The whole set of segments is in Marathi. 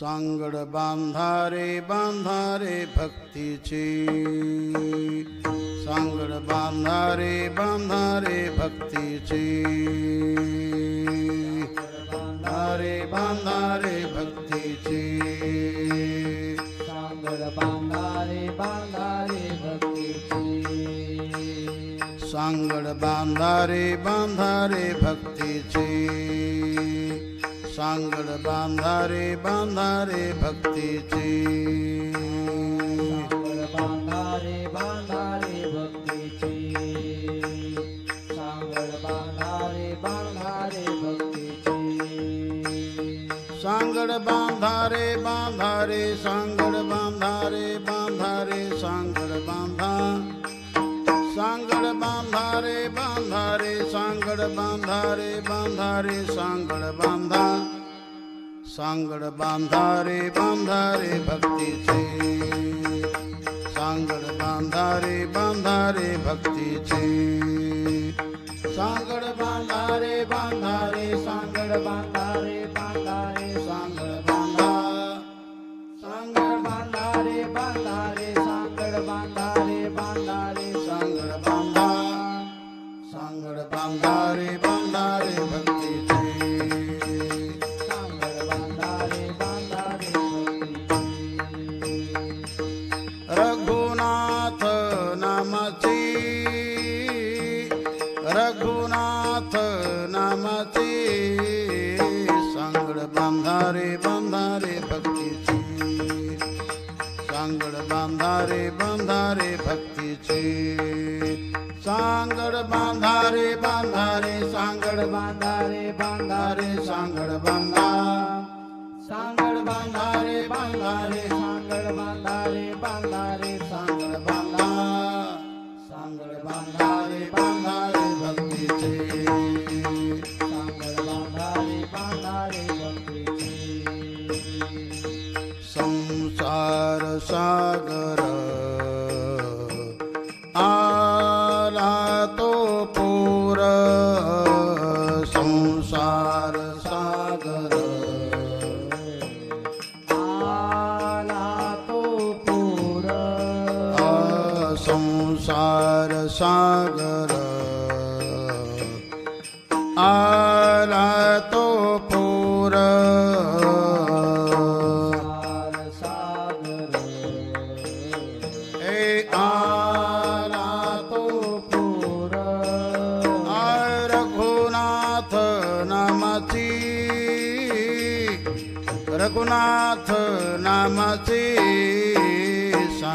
सांगड बांधारे बांधारे भक्तीचे. सांगड बांधारे बांधारे भक्तीचे. बांधारे बांधारे भक्तीचे. सांगड बांधारे बांधारे भक्तीची. सांगड बांधारे बांधारे भक्तीचे. सांगड बांधारे बांधारे भक्तीचे. सांगड बांधारे बांधारे भक्तीची. सांगड बांधारे बांधारे भक्तीची. सांगड बांधारे बांधारे सांगड बांधारे बांधारे सांगड बांधा. बांधा रे बांधा रे सांगड बांधा रे बांधा रे सांगड बांधा. सांगड बांधा रे बांधा रे भक्तीचे. सांगड बांधा रे बांधा रे भक्तीचे. सांगड बांधा रे बांधा रे सांगड बांधा बांधारे बांधारे भक्तीचे. सांगड बांधारे बांधारे रघुनाथ नामाची. रघुनाथ नामाची. सांगड बांधारे बांधारे भक्तीची. सांगड बांधारे बांधारे भक्तीची. सांगड बांधारे बांधारे सांगड बांधारे बांधारे बांधारे सांगड बांधा. सांगड बांधारे बांधारे सांगड बांधारे बांधारे सांगड बांधा. सांगड बांधारे बांधारे पूर। सागर आला तो पूर। रघुनाथ नामाची।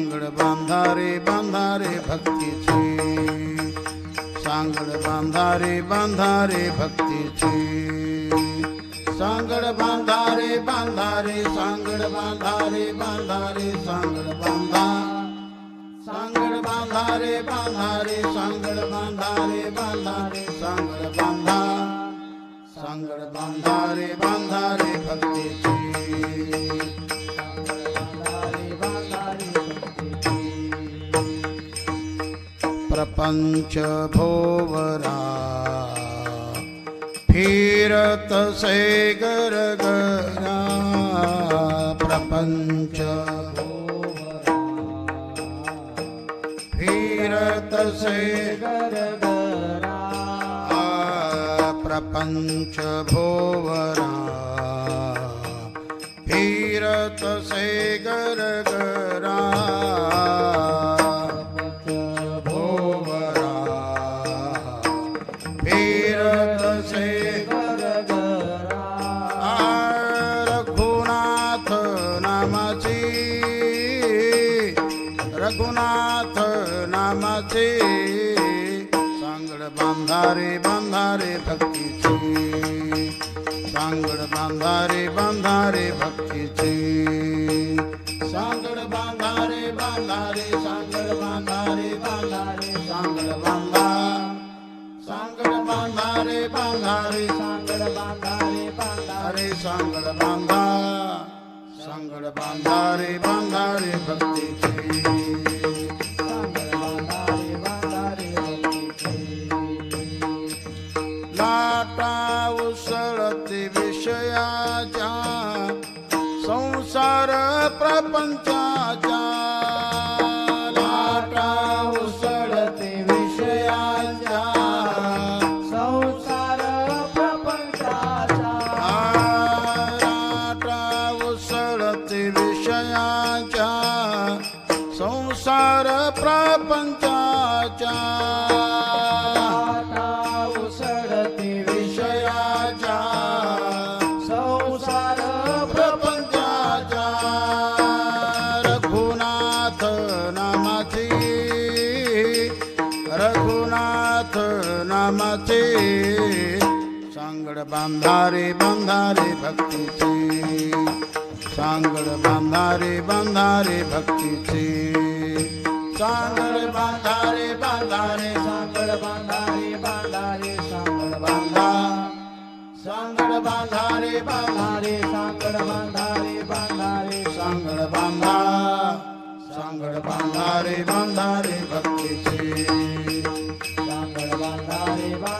सांगड बांधारे बांधारे भक्तीचे. सांगड बांधारे बांधारे भक्तीचे. सांगड बांधारे बांधारे सांगड बांधारे बांधारे सांगड बांधा. सांगड बांधारे बांधारे सांगड बांधारे बांधारे सांगड बांधा. सांगड बांधारे बांधारे भक्तीचे. प्रपंच भोवरा। फिरत से गरगरा प्रपंच फिरत से गरगरा प्रपंच भोवरा। फिरत से गरगरा रघुनाथ नामाचे सांगड बांधारे बांधारे भक्तीचे. सांगड बांधारे बांधारे भक्तीचे. सांगड बांधारे बांधारे सांगड बांधारे बांधारे सांगड बांधा. सांगड बांधारे बांधारे सांगड बांधारे बांधारे सांगड बांधा. सांगड बांधारे बांधारे भक्तीचे. प्रपंचाच्या लाटा उसळते विषयांच्या संसार प्रपंचाचा. लाटा उसळते विषयांच्या संसार प्रपंचाच्या. लाटा उसळते विषयाच्या सांगड बांधारे बांधारे भक्तीचे. सांगड बांधारे बांधारे भक्तीचे. सांगड बांधारे बांधारे सांगड बांधारे बांधारे सांगड बांधा. सांगड बांधारे बांधारे सांगड बांधारे बांधारे सांगड बांधा. सांगड बांधारे बांधारे भक्तीचे. सांगड बांधारे बांधारे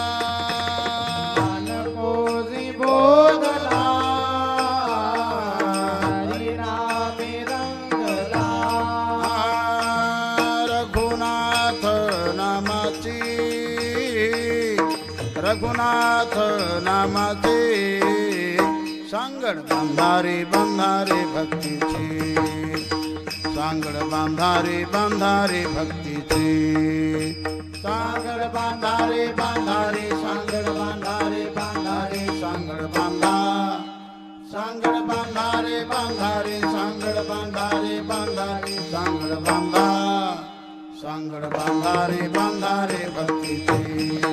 नामाची रघुनाथ नामाचे सांगड बांधारे बांधारे भक्तीची सांगड बांधारे बांधारे भक्तीची सांगड बांधारे बांधारे सांगड बांधारे बांधारे सांगड बांधा सांगड बांधारे बांधारे सांगड बांधारे बांधारे सांगड बांधा. सांगड बांधारे बांधारे भक्तीचे